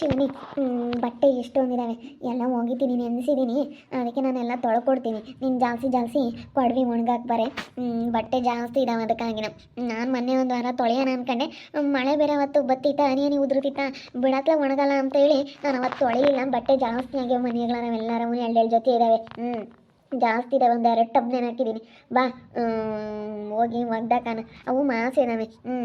ಶಿವನಿ ಬಟ್ಟೆ ಎಷ್ಟೊಂದಿದ್ದಾವೆ ಎಲ್ಲ ಒಗಿತೀನಿ ನೆನೆಸಿದ್ದೀನಿ ಅದಕ್ಕೆ ನಾನೆಲ್ಲ ತೊಳ್ಕೊಡ್ತೀನಿ. ನೀನು ಜಾಸ್ತಿ ಜಾಸ್ತಿ ಪಡ್ವಿ ಒಣಗಾಕ್ಬಾರೆ ಬಟ್ಟೆ ಜಾಸ್ತಿ ಇದಾವೆ ಅದಕ್ಕಾಗಿನ. ನಾನು ಮೊನ್ನೆ ಒಂದು ವಾರ ತೊಳೆಯೋಣ ಅನ್ಕೊಂಡೆ. ಮಳೆ ಬೇರೆ ಅವತ್ತು ಬತ್ತಿತ್ತ ಹನಿ ಹನಿ ಉದುರುತ್ತಿತ್ತ ಬಿಡತ್ಲ ಒಣಗಲ್ಲ ಅಂತ ಹೇಳಿ ನಾನು ಅವತ್ತು ತೊಳೆಯಿಲ್ಲ ಬಟ್ಟೆ ಜಾಸ್ತಿ ಆಗ್ಯಾವ ಮನೆಗಳ ನಾವೆಲ್ಲರೂ ಎರಡೆರಡು ಜೊತೆ ಇದ್ದಾವೆ ಹ್ಞೂ ಜಾಸ್ತಿ ಇದೆ, ಒಂದು ಎರಡು ಟಬ್ ಹಾಕಿದ್ದೀನಿ ಬಾ ಹೋಗಿ ಒಗ್ದಾಕಾನ ಅವು ಮಾಸೆ ಇದಾವೆ. ಹ್ಞೂ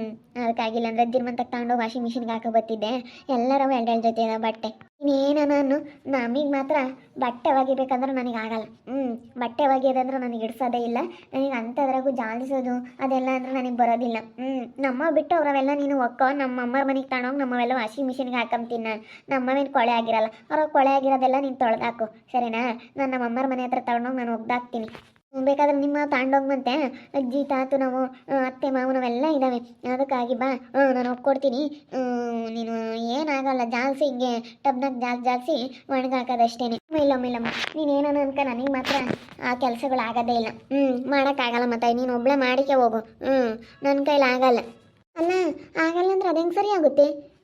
ಅದಕ್ಕಾಗಿಲ್ಲ ಅಂದರೆ ಜಿರ್ಮಂತಕ್ಕೆ ತಗೊಂಡು ವಾಷಿಂಗ್ ಮಿಷಿನ್ಗೆ ಹಾಕೋ ಬತ್ತಿದ್ದೆ. ಎಲ್ಲರೂ ಎರಡೆರಡು ಜೊತೆ ಇದಾವೆ ಬಟ್ಟೆ. ಇನ್ನೇನ ನಾನು ನಮಗೆ ಮಾತ್ರ ಬಟ್ಟೆ ಒಗಿಬೇಕಂದ್ರೆ ನನಗೆ ಆಗಲ್ಲ. ಹ್ಞೂ ಬಟ್ಟೆ ಒಗೆಯೋದಂದ್ರೆ ನನಗೆ ಇಡ್ಸೋದೇ ಇಲ್ಲ. ನನಗೆ ಅಂಥದ್ರಾಗೂ ಜಾಲಿಸೋದು ಅದೆಲ್ಲ ಅಂದ್ರೆ ನನಗೆ ಬರೋದಿಲ್ಲ. ಹ್ಞೂ ನಮ್ಮ ಬಿಟ್ಟು ಅವರವೆಲ್ಲ ನೀನು ಒಕ್ಕೋ. ನಮ್ಮ ಅಮ್ಮರ ಮನೆಗೆ ತಗೊಂಡೋಗಿ ನಮ್ಮವೆಲ್ಲ ವಾಷಿಂಗ್ ಮಿಷಿನ್ಗೆ ಹಾಕೊಂತೀನಿ ನಾನು ನಮ್ಮವೇನು ಕೊಳೆ ಆಗಿರಲ್ಲ. ಅವ್ರ ಕೊಳೆ ಆಗಿರೋದೆಲ್ಲ ನೀನು ತೊಳೆದಾಕು. ಸರಿನಾ? ನಾನು ನಮ್ಮ ಅಮ್ಮರ ಮನೆ ಹತ್ರ ತಗೊಂಡೋಗಿ ನಾನು ಒಗ್ದಾಕ್ತೀನಿ. ಬೇಕಾದ್ರೆ ನಿಮ್ಮ ತಗೊಂಡೋಗ್ಮಂತೆ ಅಜ್ಜಿ ತಾತು ನಾವು ಅತ್ತೆ ಮಾವನವೆಲ್ಲ ಇದ್ದಾವೆ ಅದಕ್ಕಾಗಿ ಬಾ. ನಾನು ಒಪ್ಕೊಡ್ತೀನಿ. ನೀನು ಏನಾಗಲ್ಲ. ಜಾಲ್ಸಿ ಹಿಂಗೆ ಟಬ್ನಾಗ ಜಾಲ್, ಜಾಲ್ಸಿ ಒಣಗಾಕೋದಷ್ಟೇ ಇಲ್ಲಮ್ಮ ಇಲ್ಲಮ್ಮ ನೀನು ಏನೋ ಅನ್ಕ ನನಗೆ ಮಾತ್ರ ಆ ಕೆಲಸಗಳು ಆಗೋದೇ ಇಲ್ಲ. ಹ್ಞೂ ಮಾಡೋಕ್ಕಾಗಲ್ಲ ಮತ್ತೆ. ನೀನು ಒಬ್ಳೆ ಮಾಡಿಕೆ ಹೋಗು. ಹ್ಞೂ ನನ್ನ ಕೈಲಿ ಆಗಲ್ಲ. ಅಲ್ಲ, ಆಗಲ್ಲ ಅಂದ್ರೆ ಅದು ಸರಿ ಆಗುತ್ತೆ?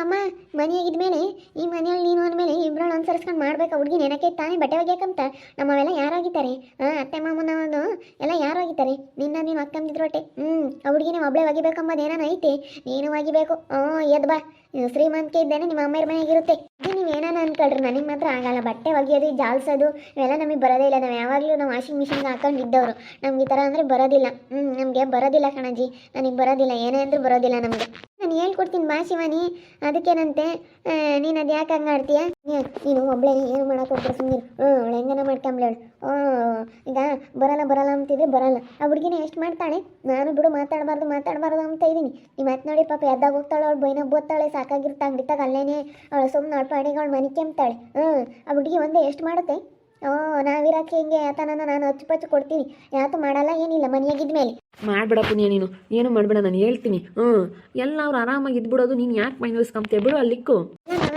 ಅಮ್ಮ ಮನೆಯಾಗಿದ್ಮೇಲೆ ಈ ಮನೆಯಲ್ಲಿ ನೀನು ಅಂದಮೇಲೆ ಇಬ್ಬರನ್ನ ಅನುಸರಿಸ್ಕೊಂಡು ಮಾಡ್ಬೇಕು. ಹುಡುಗಿ ನೆನಕೆ ತಾನೇ ಬಟ್ಟೆ ಒಗ್ಯಾಕಂತ. ನಮ್ಮವೆಲ್ಲ ಯಾರಾಗಿದ್ದಾರೆ? ಹಾಂ ಅತ್ತೆ ಮಾಮನವನು ಎಲ್ಲ ಯಾರು ಒಗಿತಾರೆ ನಿನ್ನ ನೀನು ಅಕ್ಕಂದಿದ್ರು ಹೊಟ್ಟೆ. ಹ್ಞೂ ಆ ಹುಡುಗಿನೇ ಒಬ್ಳೆ ಒಗಿಬೇಕಂಬದು ಏನಾನ ಐತಿ. ನೀನು ಒಗಿಬೇಕು. ಹ್ಞೂ, ಎದ್ ಬಾ. ಶ್ರೀಮಂತಿಕೆ ಇದ್ದೇನೆ, ನಿಮ್ಮ ಅಮ್ಮ ಮನೆಯಾಗಿರುತ್ತೆ ಇದು ನೀವು ಏನಾನ ಅನ್ಕೊಳ್ರಿ, ನನಗೆ ಮಾತ್ರ ಆಗಲ್ಲ. ಬಟ್ಟೆ ಒಗೆಯೋದು, ಜಾಲ್ಸೋದು, ಇವೆಲ್ಲ ನಮಗೆ ಬರೋದೇ ಇಲ್ಲ. ನಾವು ಯಾವಾಗಲೂ ನಾವು ವಾಷಿಂಗ್ ಮಿಷಿನ್ಗೆ ಹಾಕೊಂಡಿದ್ದವರು ನಮ್ಗೆ ಈ ಥರ ಅಂದರೆ ಬರೋದಿಲ್ಲ. ಹ್ಞೂ ನಮಗೆ ಬರೋದಿಲ್ಲ ಕಣಜಿ ನನಗೆ ಬರೋದಿಲ್ಲ. ಏನೇ ಅಂದರೂ ಬರೋದಿಲ್ಲ ನಮಗೆ. ನಾನು ಹೇಳ್ಕೊಡ್ತೀನಿ ಬಾ ಶಿವಾನಿ. ಅದಕ್ಕೇನಂತೆ ನೀನು ಅದು ಯಾಕೆ ಹಂಗೆ ಆಡ್ತೀಯ? ನೀನು ಒಬ್ಳೆ ಏನು ಮಾಡೋಕೆ ಹೋಗ್ತಾರೆ ಸುಮ್ಮನೆ ಹ್ಞೂ ಅವಳು ಹೆಂಗನ ಮಾಡ್ಕೊಂಬ್ಲೇಳು ಹ್ಞೂ ಈಗ ಬರಲ್ಲ ಬರಲ್ಲ ಅಂತಿದ್ರೆ ಬರಲ್ಲ. ಆ ಹುಡುಗಿನ ಎಷ್ಟು ಮಾಡ್ತಾಳೆ? ನಾನು ಬಿಡು, ಮಾತಾಡಬಾರ್ದು ಮಾತಾಡಬಾರ್ದು ಅಂತ ಇದ್ದೀನಿ. ಈ ಮಾತನಾಡಿ ನೋಡಿ ಪಾಪ, ಎದ್ದಾಗ ಹೋಗ್ತಾಳೆ, ಅವಳು ಬೈನ ಬೋತ್ತಾಳೆ ಸಾಕಾಗಿರ್ತಾ ಅಂಗಡಿತಾಗ ಅಲ್ಲೇನೆ, ಅವಳು ಸುಮ್ಮನೆ ಅವಳು ಅವಳು ಮನೆ ಕೆಮ್ತಾಳೆ. ಹ್ಞೂ ಆ ಹುಡುಗಿ ಒಂದೇ ಎಷ್ಟು ಮಾಡುತ್ತೆ? ಓ ನಾವಿರಕ್ಕೆ ಹಿಂಗೆ ಯಾತನ ನಾನು ಹಚ್ಚು ಪಚ್ಚು ಕೊಡ್ತೀನಿ. ಯಾತು ಮಾಡಲ್ಲ ಏನಿಲ್ಲ ಮನೆಯಾಗಿದ್ಮೇಲೆ. ಮಾಡ್ಬೇಡ ಪುಣ್ಯ ನೀನು. ಏನು ಮಾಡ್ಬೇಡ ನಾನು ಹೇಳ್ತೀನಿ. ಹ್ಞೂ ಎಲ್ಲ ಅವ್ರು ಆರಾಮಾಗಿ ಇದ್ಬಿಡೋದು ನೀನು ಯಾಕೆ ಮೈನಸ್ಕೊಂತೀಯ ಬಿಡು ಅಲ್ಲಿಕ್ಕು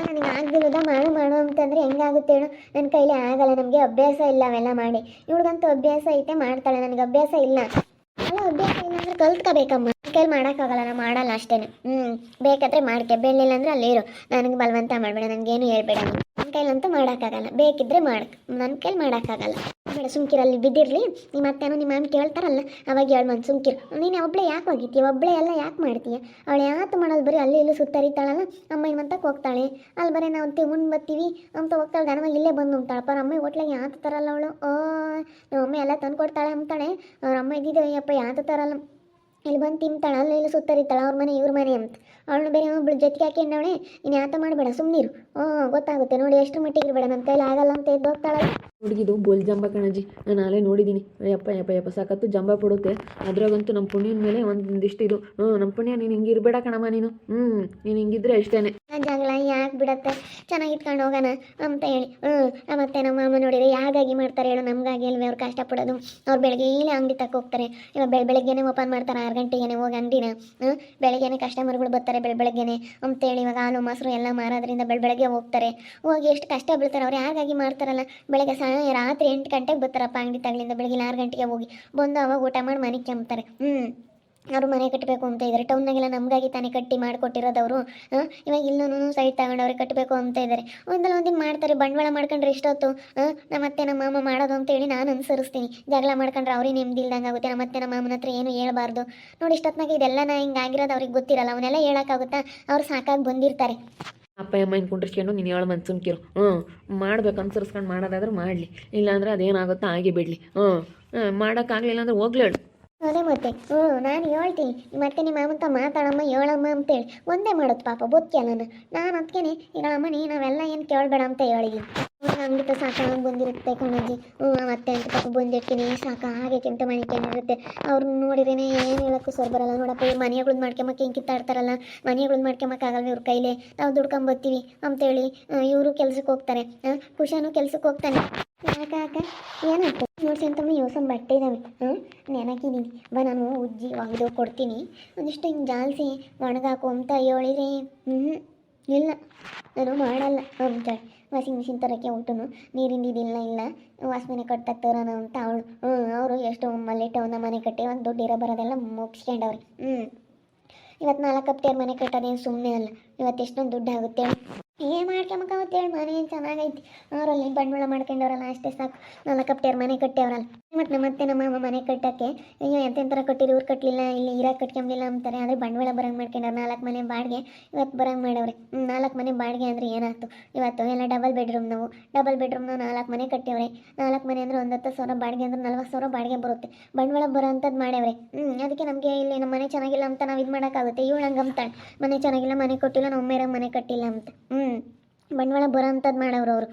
ನನಗೆ ಆಗ್ದಿರೋದ ಮಾಡು ಮಾಡು ಅಂತಂದ್ರೆ ಹೆಂಗಾಗುತ್ತೆ ಹೇಳು. ನನ್ನ ಕೈಲಿ ಆಗಲ್ಲ ನಮಗೆ ಅಭ್ಯಾಸ ಇಲ್ಲ ಅವೆಲ್ಲ ಮಾಡಿ. ಇವ್ಳಿಗಂತೂ ಅಭ್ಯಾಸ ಐತೆ ಮಾಡ್ತಾಳೆ. ನನಗೆ ಅಭ್ಯಾಸ ಇಲ್ಲ. ಅಭ್ಯಾಸ ಏನಾದರೂ ಕಲ್ತ್ಕೋಬೇಕಮ್ಮ. ಕೈಲಿ ಮಾಡೋಕ್ಕಾಗಲ್ಲ ನಾನು ಮಾಡಲ್ಲ ಅಷ್ಟೇ ಹ್ಞೂ ಬೇಕಾದ್ರೆ ಮಾಡ್ಕೆ. ಬೆಳ್ಳಿಲ್ಲ ಅಂದ್ರೆ ಅಲ್ಲಿರು ನನಗೆ ಬಲವಂತ ಮಾಡಬೇಡ ನನಗೇನು ಹೇಳ್ಬೇಡ. ನನ್ನ ಕೈಲಂತೂ ಮಾಡೋಕ್ಕಾಗಲ್ಲ. ಬೇಕಿದ್ರೆ ಮಾಡಕ್ ನನ್ನ ಕೈಲಿ ಮಾಡೋಕ್ಕಾಗಲ್ಲ. ಬೇಡ, ಸುಮ್ಕಿರಲ್ಲಿ ಬಿದ್ದಿರಲಿ. ನಿಮ್ಮ ಅತ್ತೆನೋ ನಿಮ್ಮ ಮ್ಯಾಮ್ ಕೇಳ್ತಾರಲ್ಲ, ಅವಾಗ ಹೇಳು ಮನ್ ಸುಮ್ಕಿರು. ನೀನು ಒಬ್ಳೆ ಯಾಕೆ ಹೋಗಿತ್ತೀಯ ಒಬ್ಳೆ ಎಲ್ಲ ಯಾಕೆ ಮಾಡ್ತೀಯ? ಅವಳು ಯಾತು ಮಾಡೋದು ಬರೀ ಅಲ್ಲಿ ಇಲ್ಲಿ ಸುತ್ತರಿತಾಳಲ್ಲ? ಅಮ್ಮ ಇವಂತಕ್ಕೆ ಹೋಗ್ತಾಳೆ. ಅಲ್ಲಿ ಬರೀ ನಾವು ಅಂತೆ ಮುಂದೆ ಬರ್ತೀವಿ. ಅಂತ ಹೋಗ್ತಾಳೆ ಧನವಾಗಿ ಇಲ್ಲೇ ಬಂದು ಉಂಟಾಳೆ ಪರ ಅಮ್ಮ ಹೋಟ್ಲಾಗ ಯಾತ ತರಲ್ಲ ಅವಳು? ಓ, ನಮ್ಮ ಅಮ್ಮ ಎಲ್ಲ ತಂದು ಕೊಡ್ತಾಳೆ ಅಂತಾಳೆ. ಅವ್ರ ಅಮ್ಮ ಇದ್ದಿದ್ದು, ಅಯ್ಯಪ್ಪ, ಯಾತ ತರಲ್ಲ? ಇಲ್ಲಿ ಬಂದು ತಿಂತಾಳೆ, ಅಲ್ಲಿ ಇಲ್ಲಿ ಸುತ್ತರಿತಾಳೆ, ಅವ್ರ ಮನೆ, ಇವ್ರ ಮನೆ ಅಂತ. ಅವಳು ಬೇರೆ ಒಬ್ಳು ಜೊತೆಗೆ ಹಾಕೊಂಡವಳೆ ನೀನು ಯಾತ ಮಾಡಬೇಡ ಸುಮ್ಮನಿರು ಹ್ಞೂ ಗೊತ್ತಾಗುತ್ತೆ. ನೋಡಿ, ಎಷ್ಟು ಮಟ್ಟಿಗೆ ಇರಬೇಡ, ನನ್ನ ಕೈಲಿ ಆಗಲ್ಲ ಅಂತ ಎದ್ದು ಹೋಗ್ತಾಳಲ್ಲ. ಹುಡುಗಿದು ಬೋಲ್ ಜಂಬ ಕಣಜಿ ನಾನು ನಾಳೆ ನೋಡಿದ್ದೀನಿ ಯಪ್ಪ ಯಪ್ಪ ಯಪ್ಪ ಸಾಕತ್ತು ಜಂಬ ಪಡುತ್ತೆ. ಅದ್ರಾಗಂತೂ ನಮ್ಮ ಪುಣ್ಯನ ಮೇಲೆ ಒಂದಿಷ್ಟು ಇದು. ಹ್ಞೂ ನಮ್ಮ ಪುಣ್ಯ, ನೀನು ಹಿಂಗೆ ಇರಬೇಡ ಕಣಮ್ಮ ನೀನು. ಹ್ಞೂ ನೀನು ಹಿಂಗಿದ್ರೆ ಅಷ್ಟೇ ಜಗಳ ಯಾಕೆ ಬಿಡತ್ತೆ? ಚೆನ್ನಾಗಿ ಇಟ್ಕೊಂಡು ಹೋಗೋಣ ಅಂತ ಹೇಳಿ. ಹ್ಞೂ ಮತ್ತೆ ನಮ್ಮ ಮಾಮ ನೋಡಿದ್ರೆ ಯಾಗಾಗಿ ಮಾಡ್ತಾರೆ ಹೇಳು. ನಮಗಾಗಿ ಅಲ್ವೇ ಅವ್ರು ಕಷ್ಟಪಡೋದು ಅವ್ರು ಬೆಳಗ್ಗೆ ಇಲ್ಲಿ ಅಂಗಡಿ ತಕ್ಕ ಹೋಗ್ತಾರೆ. ಇವಾಗ ಬೆಳ, ಬೆಳಗ್ಗೆನೆ ಓಪನ್ ಮಾಡ್ತಾರೆ. ಆರು ಗಂಟೆಗೆನೆ ಹೋಗಿ ಅಂಗಡಿನ. ಹ್ಞೂ ಬೆಳಗ್ಗೆನೆ ಕಸ್ಟಮರ್ಗಳು ಬರ್ತಾರೆ ಬೆಳ, ಬೆಳಗ್ಗೆನೆ. ಅಂತೇಳಿ ಇವಾಗ ಹಾಲು, ಮೊಸರು ಎಲ್ಲ ಮಾರೋದ್ರಿಂದ ಬೆಳ, ಬೆಳಗ್ಗೆ ಹೋಗ್ತಾರೆ. ಹೋಗಿ ಎಷ್ಟು ಕಷ್ಟ ಬೀಳ್ತಾರೆ. ಅವ್ರು ಯಾಗಾಗಿ ಮಾಡ್ತಾರಲ್ಲ? ಬೆಳಗ್ಗೆ ಸಾ ರಾತ್ರಿ ಎಂಟು ಗಂಟೆಗೆ ಬರ್ತಾರಪ್ಪ ಅಂಗಡಿ ತಗಲಿಂದ ಬೆಳಗ್ಗೆ ಆರು ಗಂಟೆಗೆ ಹೋಗಿ. ಬಂದು ಅವಾಗ ಊಟ ಮಾಡಿ ಮನೆಗೆ ಕೆಂಪ್ತಾರೆ ಹ್ಞೂ ಅವರು ಮನೆ ಕಟ್ಟಬೇಕು ಅಂತ ಇದ್ದಾರೆ ಟೌನ್ನಾಗೆಲ್ಲ ನಮಗಾಗಿ ತಾನೇ ಕಟ್ಟಿ ಮಾಡಿಕೊಟ್ಟಿರೋದವರು. ಇವಾಗ ಇಲ್ಲೂ ಸೈಡ್ ತಗೊಂಡವ್ರೆ ಕಟ್ಟಬೇಕು ಅಂತ ಇದ್ದಾರೆ ಒಂದಲ್ಲ ಒಂದಿನ ಮಾಡ್ತಾರೆ. ಬಂಡವಾಳ ಮಾಡ್ಕೊಂಡ್ರೆ ಎಷ್ಟೊತ್ತು? ನಮ್ಮ ಅತ್ತೆ ನಮ್ಮ ಮಾಮ ಮಾಡೋದು ಅಂತ ಹೇಳಿ ನಾನು ಅನುಸರಿಸ್ತೀನಿ. ಜಗಳ ಮಾಡ್ಕೊಂಡ್ರೆ ಅವ್ರಿಗೆ ನೆಮ್ಮದಿ ಇಲ್ದಂಗೆ ಆಗುತ್ತೆ. ನಮ್ಮ ಅತ್ತೆ ನಮ್ಮ ಮಾಮನ ಹತ್ರ ಏನು ಹೇಳ್ಬಾರ್ದು. ನೋಡಿ ಇಷ್ಟೊತ್ನಾಗ ಇದೆಲ್ಲ ನಾ ಹಿಂಗೆ ಆಗಿರೋದು ಅವ್ರಿಗೆ ಗೊತ್ತಿರಲ್ಲ. ಅವನ್ನೆಲ್ಲ ಹೇಳೋಕ್ಕಾಗುತ್ತಾ? ಅವ್ರು ಸಾಕಾಗಿ ಬಂದಿರ್ತಾರೆ. ಅಪ್ಪ, ಅಮ್ಮ ಇನ್ ಕುಂಡ್ರಿಸ್ಕೊಂಡು ನೀನು ಹೇಳು ಮನ್ಸು ಸುಮ್ಕಿರು ಹ್ಞೂ, ಮಾಡ್ಬೇಕು, ಅನ್ಸರಿಸ್ಕೊಂಡು ಮಾಡೋದಾದ್ರೆ ಮಾಡಲಿ. ಇಲ್ಲಾಂದ್ರೆ ಅದೇನಾಗುತ್ತೋ ಹಾಗೆ ಬಿಡಲಿ. ಹ್ಞೂ ಮಾಡೋಕ್ಕಾಗಲಿಲ್ಲ ಅಂದ್ರೆ ಹೋಗ್ಲೇಳು ಅದೇ ಮತ್ತೆ. ಹ್ಞೂ, ನಾನು ಹೇಳ್ತೀನಿ. ಮತ್ತೆ ನಿಮ್ಮ ಅಮ್ಮಂತ ಮಾತಾಡಮ್ಮ, ಹೇಳಮ್ಮ ಅಂತೇಳಿ. ಒಂದೇ ಮಾಡೋದು ಪಾಪ ಬೊತ್ತಿಯಲ್ಲ ನಾನು ನಾನು ಅದಕ್ಕೇನೆ ಹೇಳಮ್ಮ ನೀ ನಾವೆಲ್ಲ ಏನು ಕೇಳಬೇಡ ಅಂತ ಹೇಳಿದ್ದೀನಿ ಅಂಗಡಿ ಸಾಕಾಗಿ ಬಂದಿರುತ್ತೆ ಕಣಜ್ಜಿ ಹ್ಞೂ ಮತ್ತೆ ಅಂತ ಪಾಪ ಬಂದಿರ್ತೀನಿ. ಸಾಕ, ಹಾಗೆ ಮನೆ ಮನೆ ಕೆಮ್ಮಿರುತ್ತೆ ಅವ್ರನ್ನ ನೋಡಿರೇನೆ ಏನು ಹೇಳೋಕ್ಕೂ ಸರ್ ಬರಲ್ಲ. ನೋಡಪ್ಪ, ಇವ್ರು ಮನೆಗಳದ್ದು ಮಾಡ್ಕೊಂಬಕ್ಕೆ ಹಿಂಗೆ ಕಿತ್ತಾಡ್ತಾರಲ್ಲ? ಮನೆಗಳದ್ದು ಮಾಡ್ಕೊಂಬಕ್ಕಾಗಲ್ಲ ಇವ್ರ ಕೈಲೇ. ನಾವು ದುಡ್ಕೊಂಬತ್ತೀವಿ ಅಂತೇಳಿ ಇವರು ಕೆಲ್ಸಕ್ಕೆ ಹೋಗ್ತಾರೆ. ಕುಶಾನು ಕೆಲ್ಸಕ್ಕೆ ಹೋಗ್ತಾನೆ. ಯಾಕೆ ಯಾಕೆ? ಏನಾಯ್ತು? ನೋಡ್ಸಿ ಯೋಸನ್ ಬಟ್ಟೆ ಇದಾವೆ. ಹ್ಞೂ ನೆನಕಿದ್ದೀನಿ ಬ, ನಾನು ಉಜ್ಜಿ ಒಗೆದು ಕೊಡ್ತೀನಿ. ಒಂದಿಷ್ಟು ಹಿಂಗೆ ಜಾಲಿಸಿ ಒಣಗಾಕು ಅಂತ ಹೇಳಿದ್ರೆ ಹ್ಞೂ ಇಲ್ಲ. ನಾನು ಮಾಡಲ್ಲ. ಅಂತ ವಾಷಿಂಗ್ ಮಿಷಿನ್ ತರೋಕ್ಕೆ ಊಟನು ನೀರಿಂದ ಇಲ್ಲ. ವಾಸ್ಮನೆ ಮನೆ ತರೋಣ ಅಂತ ಅವಳು. ಹ್ಞೂ ಅವರು ಎಷ್ಟು ಮಲ್ಲಿಟ್ಟವನ್ನ ಮನೆ ಕಟ್ಟಿ ಒಂದು ದುಡ್ಡು ಇರೋ ಬರೋದೆಲ್ಲ ಮುಗಿಸ್ಕೊಂಡವ್ರಿ. ಹ್ಞೂ ಇವತ್ತು ನಾಲ್ಕು ಟೇರ್ ಮನೆ ಕಟ್ಟೋದೇನು ಸುಮ್ಮನೆ ಅಲ್ಲ. ಇವತ್ತು ಎಷ್ಟೊಂದು ದುಡ್ಡು ಆಗುತ್ತೆ ಏನು ಹೇಳಿ ಮನೆ ಏನು ಚೆನ್ನಾಗೈತಿ. ಅವರಲ್ಲಿ ಬಂಡವಾಳ ಮಾಡ್ಕೊಂಡವ್ರಲ್ಲ, ಅಷ್ಟೇ ಸಾಕು. ನಾಲ್ಕು ಕಟ್ಟೆಯವ್ರ ಮನೆ ಕಟ್ಟೆಯವ್ರಲ್ಲ. ಮತ್ತು ನಮ್ಮ ಮತ್ತೆ ನಮ್ಮ ಮಾಮ ಮನೆ ಕಟ್ಟಕ್ಕೆ, ಅಯ್ಯೋ ಎಂತೆಂಥರ ಕಟ್ಟಿರಿ ಇವ್ರು ಕಟ್ಟಲಿಲ್ಲ ಇಲ್ಲಿ ಇರಾಕ್ ಕಟ್ಕೊಂಬಿಲ್ಲ ಅಂತಾರೆ. ಆದರೆ ಬಂಡವಾಳ ಬರಂಗೆ ಮಾಡ್ಕೊಂಡವ್ರು ನಾಲ್ಕು ಮನೆ ಬಾಡಿಗೆ ಇವತ್ತು ಬರಂಗೆ ಮಾಡವ್ರೆ. ನಾಲ್ಕು ಮನೆ ಬಾಡಿಗೆ ಅಂದರೆ ಏನಾಯ್ತು? ಇವತ್ತು ಎಲ್ಲ ಡಬಲ್ ಬೆಡ್ರೂಮ್ ನಾವು. ಡಬಲ್ ಬೆಡ್ರೂಮ್ ನಾವು ನಾಲ್ಕು ಮನೆ ಕಟ್ಟೇವ್ರೆ ನಾಲ್ಕು ಮನೆ ಅಂದರೆ ಒಂದು ಹತ್ತು ಸಾವಿರ ಬಾಡಿಗೆ ಅಂದ್ರೆ ನಲ್ವತ್ತು ಸಾವಿರ ಬಾಡಿಗೆ ಬರುತ್ತೆ. ಬಂಡವಾಳ ಬರೋ ಅಂಥದ್ದು ಮಾಡ್ಯವ್ರೆ. ಅದಕ್ಕೆ ನಮಗೆ ಇಲ್ಲಿ ನಮ್ಮ ಮನೆ ಚೆನ್ನಾಗಿಲ್ಲ ಅಂತ ನಾವು ಇದು ಮಾಡೋಕ್ಕಾಗುತ್ತೆ ಇವಳು ಹಂಗೆ ಅಂತಾಳೆ ಮನೆ ಚೆನ್ನಾಗಿಲ್ಲ, ಮನೆ ಕೊಟ್ಟಿಲ್ಲ ನಮ್ಮ ಮೇರಾಗ ಮನೆ ಕಟ್ಟಿಲ್ಲ ಅಂತ. ಹ್ಞೂ ಬಂಡವಾಳ ಬರೋ ಅಂಥದ್ದು ಮಾಡವ್ರು ಅವರು.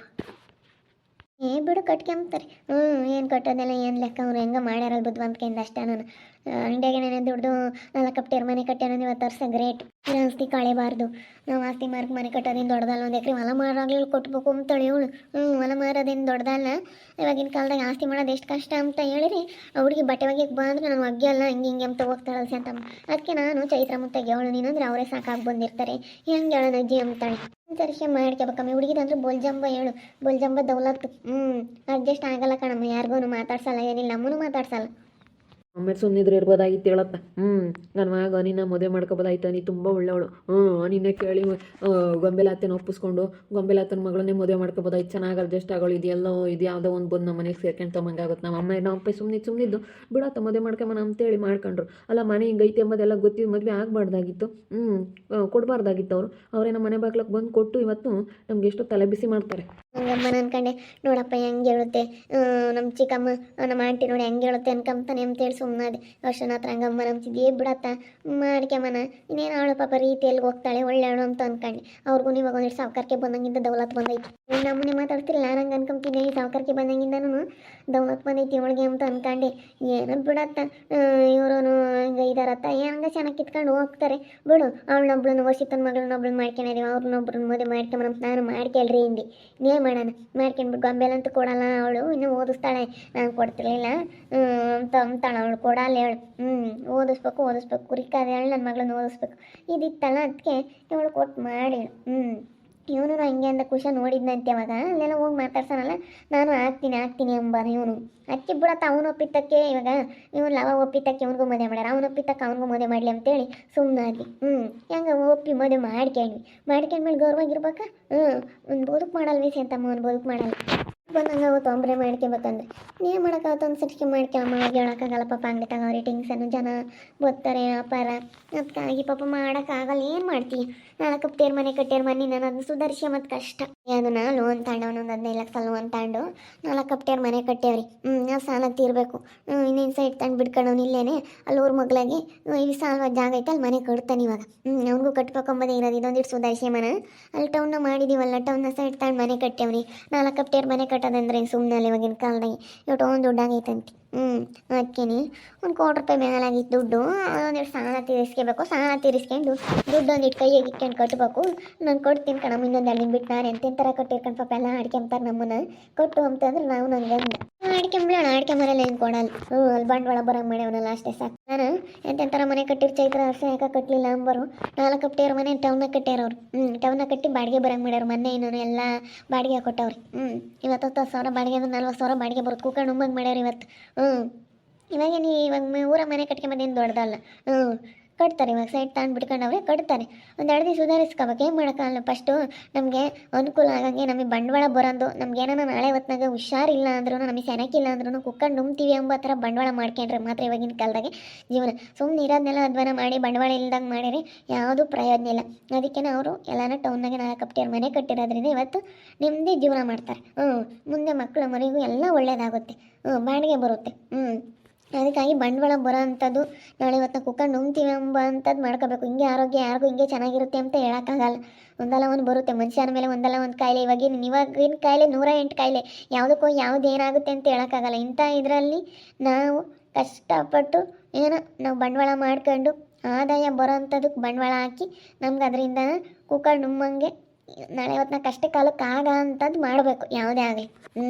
ಏ ಬಿಡು ಕಟ್ಕೊಂಬ್ತಾರೆ ಹ್ಞೂ ಏನು ಕಟ್ಟೋದೆಲ್ಲ ಏನು ಲೆಕ್ಕ? ಅವ್ರು ಹೆಂಗೆ ಮಾಡ್ಯಾರಲ್ಲ ಬುದ್ಧಿವಂತಿಕೆಯಿಂದ ಅಷ್ಟೇ ನಾನು ಇಂಡಿಯಾಗೆ ನೆನೆ ದುಡ್ದು ನಾಲ್ಕು ಕಪ್ಟೇರ್ ಮನೆ ಕಟ್ಟ್ಯಾನ ಇವತ್ತು ವರ್ಷ ಗ್ರೇಟ್. ಆಸ್ತಿ ಕಳೆಬಾರ್ದು. ನಾವು ಆಸ್ತಿ ಮಾರ್ಕ್ ಮನೆ ಕಟ್ಟೋದೇನು ದೊಡ್ಡದಲ್ಲ, ಒಂದು ಎಕರೆ ಹೊಲ ಮಾರಾಗ್ಲಿ ಕೊಟ್ಬೇಕು ಅಂತೇಳಿ ಇವಳು. ಹ್ಞೂ ಹೊಲ ಮಾರೋದೇನು ದೊಡ್ಡದಲ್ಲ. ಇವಾಗಿನ ಕಾಲದಾಗ ಆಸ್ತಿ ಮಾಡೋದು ಎಷ್ಟು ಕಷ್ಟ ಅಂತ ಹೇಳಿರಿ. ಹುಡುಗಿ ಬಟ್ಟೆ ಒಗೆಯಕ್ಕೆ ಬಂದ್ರೆ ನಾನು ಒಗ್ಗೆ ಅಲ್ಲ, ಹಿಂಗೆ ಹಿಂಗೆ ಅಂತ ಹೋಗ್ತಾಳಲ್ಸಿ ಅಂತ ಅದಕ್ಕೆ ನಾನು ಚೈತ್ರ ಮುತ್ತಾಗಿ ನೀನು ನೀನಂದ್ರೆ ಅವರೇ ಸಾಕಾಗಿ ಬಂದಿರ್ತಾರೆ. ಹೆಂಗೆ ಹೇಳೋಣ ಅಜ್ಜಿ ಅಂತಾಳೆ ತರಿಸಿ ಮಾಡ್ಕೋಬೇಕಮ್ಮ. ಹುಡುಗಿದಂದ್ರೆ ಬೋಲ್ಜಂಬ ಹೇಳು. ಬೋಲ್ಜಂಬ ದೌಲತ್ತು. ಹ್ಞೂ ಅಡ್ಜಸ್ಟ್ ಆಗಲ್ಲ ಕಣಮ್ಮ. ಯಾರಿಗೂ ಮಾತಾಡ್ಸಲ್ಲ, ಏನಿಲ್ಲ. ನಮ್ಮನು ಮಾತಾಡ್ಸಲ್ಲ. ಆಮೇಲೆ ಸುಮ್ಮನಿದ್ರೆ ಇರ್ಬೋದಾಗಿತ್ತು ಹೇಳತ್ತ ಹ್ಞೂ ನನ್ನ ಮಗ ನಿನ್ನ ಮದುವೆ ಮಾಡ್ಕೊಬೋದಾಯ್ತು ನೀ ತುಂಬ ಒಳ್ಳೆಯವಳು. ಹ್ಞೂ ನಿನ್ನೆ ಕೇಳಿ ಗೊಂಬೆಲಾತನ ಒಪ್ಪಿಸ್ಕೊಂಡು, ಗೊಂಬೆಲಾತನ ಮಗಳನ್ನೇ ಮದುವೆ ಮಾಡ್ಕೊಬೋದಾಯ್ತು ಚೆನ್ನಾಗಿ ಅಡ್ಜಸ್ಟ್ ಆಗೋಳು, ಇದೆಲ್ಲೋ, ಇದು ಯಾವುದೋ ಒಂದು ಬಂದು ನಮ್ಮ ಮನೆಗೆ ಸೇರ್ಕೊಂತ ಆಗುತ್ತೆ ನಮ್ಮ ಅಮ್ಮ ನಮ್ಮ ಅಪ್ಪ ಸುಮ್ಮನೆ ಸುಮ್ಮನಿದ್ದು ಬಿಡತ್ತ ಮದುವೆ ಮಾಡ್ಕೊಂಬನ ಅಂತೇಳಿ ಮಾಡ್ಕೊಂಡ್ರು. ಅಲ್ಲ, ಮನೆ ಹಿಂಗೈತೆ ಎಂಬುದೆಲ್ಲ ಗೊತ್ತಿದ್ದು ಮದುವೆ ಆಗಬಾರ್ದಾಗಿತ್ತು. ಹ್ಞೂ ಕೊಡಬಾರ್ದಾಗಿತ್ತು ಅವರು. ಅವರೇ ನಮ್ಮ ಮನೆ ಬಾಗ್ಲಕ್ಕೆ ಬಂದು ಕೊಟ್ಟು ಇವತ್ತು ನಮ್ಗೆ ಎಷ್ಟು ತಲೆ ಬಿಸಿ ಮಾಡ್ತಾರೆ. ಹಂಗಮ್ಮ ಅನ್ಕಂಡೆ ನೋಡಪ್ಪ, ಹೆಂಗೆ ಹೇಳುತ್ತೆ? ನಮ್ಮ ಚಿಕ್ಕಮ್ಮ ನಮ್ಮ ಆಂಟಿ ನೋಡಿ ಹೆಂಗೆ ಹೇಳುತ್ತೆ ಅನ್ಕೊಂತಾನೆ ಅಂತೇಳಿ ಸುಮ್ಮನೆ ಅರ್ಶನ ಹತ್ರ ಹಂಗಮ್ಮ ನಂಬ್ತಿದ್ದೆ ಬಿಡತ್ತ? ಮಾಡ್ಕೆಮ್ಮನ ಇನ್ನೇನು ಅವಳು ಪಾಪ ರೀತಿಯಲ್ಲಿ ಹೋಗ್ತಾಳೆ, ಒಳ್ಳೆಯವಳು ಅಂತ ಅನ್ಕೊಂಡೆ ಅವ್ರಿಗೂ ಇವಾಗ ಒಂದಿಷ್ಟು ಸಾವುಕಾರಕ್ಕೆ ಬಂದಂಗಿಂದ ದೌಲತ್ ಬಂದೈತಿ. ನಮ್ಮನೆ ಮಾತಾಡ್ತಿಲ್ಲ ನಾನು ಹಂಗೆ ಅನ್ಕೊಂತೀನಿ ಈ ಸಾವುಕಾರಕ್ಕೆ ಬಂದಂಗಿಂದನೂ? ದೌಲತ್ ಬಂದೈತಿ ಇವಳಿಗೆ ಅಂತ ಅನ್ಕೊಂಡೆ. ಏನೋ ಬಿಡತ್ತ ಇವರು ಹಿಂಗೆ ಇದಾರತ್ತ? ಏನಂಗ ಚೆನ್ನಾಗಿ ಕಿತ್ಕೊಂಡು ಹೋಗ್ತಾರೆ? ಬಿಡು ಅವಳನ್ನೊಬ್ಳನ್ನ ವಸಿತನ ಮಗಳನ್ನೊಬ್ಳು ಮಾಡ್ಕೊಂಡಿರಿ ಅವ್ರನ್ನೊಬ್ರನ್ನ ಮದುವೆ ಮಾಡ್ಕೊಂಬರಂತ ನಾನು ಮಾಡ್ಕೇಳ್ರಿ ಹಿಂದಿ. ನೀ ಮಾಡೋಣ? ಮಾಡ್ಕೊಂಡ್ಬಿಟ್ಟು ಗೊಂಬೆಲಂತೂ ಕೊಡಲ್ಲ ಅವಳು, ಇನ್ನೂ ಓದಿಸ್ತಾಳೆ. ನಾನು ಕೊಡ್ತಿರ್ಲಿಲ್ಲ ಅಂತ ಅಂತಾಳೆ ಅವಳು ಕೊಡಲ್ಲ ಹೇಳು. ಹ್ಞೂ ಓದಿಸ್ಬೇಕು ಓದಿಸ್ಬೇಕು. ಕುರಿಕಾದ ಹೇಳಿ ನನ್ನ ಮಗಳನ್ನ ಓದಿಸ್ಬೇಕು. ಇದಿತ್ತಲ್ಲ ಅದಕ್ಕೆ ಇವಳು ಕೊಟ್ಟು ಮಾಡಿ. ಹ್ಞೂ ಇವನು ಹಂಗೆ ಅಂತ ಖುಷಿ ನೋಡಿದ್ನಂತೆ ಅವಾಗ. ಅಲ್ಲೆಲ್ಲ ಹೋಗಿ ಮಾತಾಡ್ಸೋನಲ್ಲ, ನಾನು ಆಗ್ತೀನಿ ಆಗ್ತೀನಿ ಎಂಬಾರ ಇವನು. ಅಕ್ಕಿ ಬಿಡತ್ತ ಅವನು ಒಪ್ಪಿದ್ದಕ್ಕೆ ಇವಾಗ. ಇವನು ಲವ ಒಪ್ಪಿತಕ್ಕೆ ಇವನಿಗೂ ಮದುವೆ ಮಾಡ್ಯಾರ. ಅವನು ಒಪ್ಪಿದ್ದಕ್ಕೆ ಅವನಿಗೂ ಮದುವೆ ಮಾಡಲಿ ಅಂತೇಳಿ ಸುಮ್ಮನಾದ್ವಿ ಹ್ಞೂ ಹೆಂಗೆ ಒಪ್ಪಿ ಮದುವೆ ಮಾಡ್ಕೊಂಡ್ವಿ. ಮಾಡ್ಕೊಂಡ್ಮೇಲೆ ಗೌರವಾಗಿರ್ಬೇಕಾ ಹ್ಞೂ ಒಂದು ಬದುಕು ಮಾಡಲ್ವಿ ಸೇಂತಮ್ಮ, ಅವ್ನು ಬದುಕು ಮಾಡಲ್ಲ. ಬಂದಂಗೆ ನಾವು ಒಬ್ಬರೇ ಮಾಡ್ಕೊಬೇಕಂದ್ರೆ ನೀವು ಮಾಡೋಕ್ಕಾಗುತ್ತೆ ಒಂದು ಸಟಿಕೆ ಮಾಡ್ಕೊಳಮ್ಮ ಅವ್ರಿಗೆ ಹೇಳೋಕ್ಕಾಗಲ್ಲ ಪಾಪ ಅಂಗಡಿ ಅವ್ರ ರೇಟಿಂಗ್ಸನ್ನು ಜನ ಓದ್ತಾರೆ ವ್ಯಾಪಾರ. ಅದಕ್ಕಾಗಿ ಪಾಪ ಮಾಡೋಕ್ಕಾಗಲ್ಲ, ಏನು ಮಾಡ್ತೀವಿ ನಾಲ್ಕು ಕಪ್ಟೇರ್ ಮನೆ ಕಟ್ಟೇರ್ ಮನೆ, ನಾನು ಅದನ್ನ ಸುಧಾರಿಸಿ ಮತ್ತು ಕಷ್ಟ. ಅದನ್ನ ಲೋನ್ ತಗೊಂಡು ಒಂದು ಹದಿನೈದು ಲಕ್ಷ ಲೋನ್ ತಗೊಂಡು ನಾಲ್ಕು ಕಪ್ಟೇರ್ ಮನೆ ಕಟ್ಟೇವ್ರಿ. ಹ್ಞೂ ನಾವು ಸಾಲ ತೀರಬೇಕು. ಇನ್ನೇನು ಸೈಡ್ ತಂದು ಬಿಡ್ಕೊಂಡವ್ನು ಇಲ್ಲೇನೆ, ಅಲ್ಲಿ ಊರ ಮಗ್ಳಾಗಿ ಇಲ್ಲಿ ಸಾಲ ಜಾಗ ಐತೆ, ಅಲ್ಲಿ ಮನೆ ಕಟ್ತಾನೆ ಇವಾಗ. ಅವ್ನಿಗೂ ಕಟ್ಬೇಕೊಂಬದೇ ಇರೋದು ಇದೊಂದಿಟ್ಟು ಸುಧಾರಿಸಿ ಮನ. ಅಲ್ಲಿ ಟೌನ್ನ ಮಾಡಿದೀವಲ್ಲ ಟೌನ್ನ ಸೈಡ್ ತಗೊಂಡು ಮನೆ ಕಟ್ಟೇವ್ರಿ. ನಾಲ್ಕು ಕಪ್ಟೇರ್ ಮನೆ ಕಟ್ಟೋದಂದ್ರೆ ಸುಮ್ಮನೆ ಅಲ್ಲಿ ಇವಾಗಿನ ಕಾಲದಾಗೆ ಒಂದು ದುಡ್ಡಾಗೈತಂತೆ ಹ್ಞೂ ಅದಕ್ಕೇನೆ ಒಂದು ಕೋಟಿ ರೂಪಾಯಿ ಮೇಲಾಗಿತ್ತು ದುಡ್ಡು. ಒಂದಿಷ್ಟು ಸಾಲ ತೀರಿಸ್ಕೋಬೇಕು. ಸಾಲ ತೀರಿಸ್ಕೊಂಡು ದುಡ್ಡು ಒಂದಿಟ್ಟು ಕೈಯಾಗಿ ಇಟ್ಕೊಂಡು ಕಟ್ಟಬೇಕು ನಾನು ಕೊಡ್ತೀನಿ ಕಣಮ್ಮ, ಇನ್ನೊಂದು ಎರಡು ದಿನ ಬಿಟ್ಟು ನಾನು ಎಂತೆಂಥರ ಕಟ್ಟಿರ್ಕೊಂಡು ಪಾಪ ಎಲ್ಲ ಅಡ್ಕೊಂತಾರೆ ನಮ್ಮನ್ನ. ಕೊಟ್ಟು ಅಂತಂದ್ರೆ ನಾವು ಅಂದ. ಆಡ್ಕೆ ಮನೇಲಿ ಏನು ಕೊಡಲ್ಲ. ಹ್ಞೂ ಅಲ್ಲಿ ಬಂಡವಾಳ ಬರಂಗೆ ಮಾಡ್ಯವನಲ್ಲ, ಅಷ್ಟೇ ಸಾಕು. ನಾನು ಎಂತೆಂಥರ ಮನೆ ಕಟ್ಟಿರ್ ಚೈತ್ರ ವರ್ಷ ಯಾಕೆ ಕಟ್ಟಲಿಲ್ಲ ಅಂಬರು. ನಾಲ್ಕು ಕಟ್ಟಿಯವ್ರ ಮನೆ ಟೌನಾಗ ಕಟ್ಟ್ಯಾರ ಅವ್ರು ಹ್ಞೂ ಟೌನಾಗ ಕಟ್ಟಿ ಬಾಡಿಗೆ ಬರೋಂಗೆ ಮಾಡ್ಯಾರ ಮೊನ್ನೆ ಇನ್ನೂ ಎಲ್ಲ ಬಾಡಿಗೆ ಕೊಟ್ಟವ್ರಿ ಹ್ಞೂ ಇವತ್ತು ಸಾವಿರ ಬಾಡಿಗೆ ಅಂದ್ರೆ ನಲ್ವತ್ತು ಸಾವಿರ ಬಾಡಿಗೆ ಬರುತ್ತೆ. ಕುಕ್ಕರ್ ಉಮ್ಮಂಗೆ ಮಾಡ್ಯಾರ ಇವತ್ತು. ಹ್ಞೂ ಇವಾಗ ನೀ ಇವಾಗ ಊರ ಮನೆ ಕಟ್ಕೊಂಬಂದೇನು ದೊಡ್ಡದಲ್ಲ. ಹ್ಞೂ ಕಟ್ತಾರೆ, ಇವಾಗ ಸೈಡ್ ಬಿಟ್ಕೊಂಡು ಅವರೇ ಕಟ್ತಾರೆ. ಒಂದು ಎರಡು ದಿವಸ ಸುಧಾರಿಸ್ಕೋಬೇಕು, ಏನು ಮಾಡೋಕ್ಕಲ್ಲ ಫಸ್ಟು ನಮಗೆ ಅನುಕೂಲ ಆಗಂಗೆ ನಮಗೆ ಬಂಡವಾಳ ಬರೋದು, ನಮ್ಗೆ ಏನಾರ ನಾಳೆ ಹೊತ್ನಾಗ ಹುಷಾರಿಲ್ಲ ಅಂದ್ರೂ ನಮಗೆ ಸೆನಕಿಲ್ಲ ಅಂದ್ರೂ ಕುಕ್ಕರ್ ನುಮ್ತೀವಿ ಎಂಬ ಥರ ಬಂಡವಾಳ ಮಾಡ್ಕೊಂಡ್ರೆ ಮಾತ್ರ ಇವಾಗಿನ ಕಾಲದಾಗೆ ಜೀವನ. ಸುಮ್ಮನೆ ಇರೋದನ್ನೆಲ್ಲ ಅಧ್ವಾನ ಮಾಡಿ, ಬಂಡವಾಳ ಇಲ್ದಂಗೆ ಮಾಡಿರಿ, ಯಾವುದೂ ಪ್ರಯೋಜನ ಇಲ್ಲ. ಅದಕ್ಕೆ ಅವರು ಎಲ್ಲಾನ ಟೌನ್ನಾಗೆ ನಾಲ್ಕು ಕಪ್ಟಿಯವ್ರ ಮನೆ ಕಟ್ಟಿರೋದ್ರಿಂದ ಇವತ್ತು ನೆಮ್ಮದಿ ಜೀವನ ಮಾಡ್ತಾರೆ. ಹ್ಞೂ ಮುಂದೆ ಮಕ್ಕಳ ಮನೆಗೂ ಎಲ್ಲ ಒಳ್ಳೆಯದಾಗುತ್ತೆ ಹ್ಞೂ ಬಾಡಿಗೆ ಬರುತ್ತೆ. ಹ್ಞೂ ಅದಕ್ಕಾಗಿ ಬಂಡವಾಳ ಬರೋ ಅಂಥದ್ದು ನಾಳೆ ಇವತ್ತು ಕುಕ್ಕರ್ ನುಂಗ್ತೀವಿ ಎಂಬ ಅಂಥದ್ದು ಮಾಡ್ಕೋಬೇಕು. ಹಿಂಗೆ ಆರೋಗ್ಯ ಯಾರಿಗೂ ಹಿಂಗೆ ಚೆನ್ನಾಗಿರುತ್ತೆ ಅಂತ ಹೇಳೋಕ್ಕಾಗಲ್ಲ. ಒಂದಲ್ಲ ಒಂದು ಬರುತ್ತೆ. ಮನುಷ್ಯನ ಮೇಲೆ ಒಂದಲ್ಲ ಒಂದು ಕಾಯಿಲೆ. ಇವಾಗಿನ ಇವಾಗಿನ ಕಾಯಿಲೆ ನೂರ ಎಂಟು ಕಾಯಿಲೆ. ಯಾವುದಕ್ಕೋ ಯಾವುದೇನಾಗುತ್ತೆ ಅಂತ ಹೇಳೋಕ್ಕಾಗಲ್ಲ. ಇಂಥ ಇದರಲ್ಲಿ ನಾವು ಕಷ್ಟಪಟ್ಟು ಏನೋ, ನಾವು ಬಂಡವಾಳ ಮಾಡ್ಕೊಂಡು ಆದಾಯ ಬರೋ ಅಂಥದ್ದಕ್ಕೆ ಬಂಡವಾಳ ಹಾಕಿ ನಮ್ಗೆ ಅದರಿಂದ ಕುಕ್ಕರ್ ನುಮ್ಮಂಗೆ ನಾಳೆ ಇವತ್ತು ಕಷ್ಟ ಕಾಲಕ್ಕೆ ಆಗ ಅಂತದ್ದು ಮಾಡಬೇಕು, ಯಾವುದೇ ಆಗಲಿ. ಹ್ಞೂ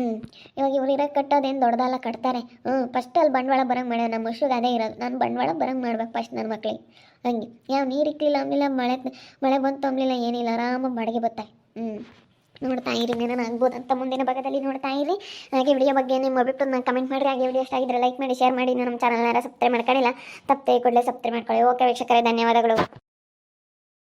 ಇವಾಗ ಇವ್ರು ಇರೋ ಕಟ್ಟೋದೇನು ದೊಡ್ಡದಲ್ಲ ಕಟ್ತಾರೆ. ಹ್ಞೂ ಫಸ್ಟ್ ಅಲ್ಲಿ ಬಂಡವಾಳ ಬರಂಗೆ ಮಾಡ್ಯಾವ ನಮ್ಮ ಮಶುಗೆ ಅದೇ ಇರೋದು. ನಾನು ಬಂಡವಾಳ ಬರಂಗೆ ಮಾಡ್ಬೇಕು ಫಸ್ಟ್ ನನ್ನ ಮಕ್ಳಿಗೆ. ಹಂಗೆ. ಯಾವ ನೀರು ಇಕ್ಲಿಲ್ಲ ಅಂಬಲಿಲ್ಲ, ಮಳೆ ಮಳೆ ಬಂತು ಅಂಬಲಿಲ್ಲ ಏನಿಲ್ಲ, ಆರಾಮಾಗಿ ಬಾಡಿಗೆ ಬರ್ತಾ ಹ್ಞೂ ನೋಡ್ತಾ ಇರಿ ನಾನು ಆಗ್ಬೋದು ಅಂತ ಮುಂದಿನ ಭಾಗದಲ್ಲಿ ನೋಡ್ತಾ ಇರಿ. ಹಾಗೆ ವಿಡಿಯೋ ಬಗ್ಗೆ ನಿಮ್ಮ ಅಭಿಪ್ರಾಯ ಕಮೆಂಟ್ ಮಾಡಿರಿ. ಹಾಗೆ ವಿಡಿಯೋ ಆಗಿದ್ರೆ ಲೈಕ್ ಮಾಡಿ ಶೇರ್ ಮಾಡಿ. ನಮ್ಮ ನಮ್ಮ ಯಾರು ಸಬ್ಸ್ಕ್ರೈಬ್ ಮಾಡ್ಕೊಳ್ಳಿಲ್ಲ ತಪ್ಪೇ ಕೂಡಲೇ ಸಬ್ಸ್ಕ್ರೈಬ್ ಮಾಡ್ಕೊಳ್ಳಿ. ಓಕೆ ವೀಕ್ಷಕರೇ, ಧನ್ಯವಾದಗಳು.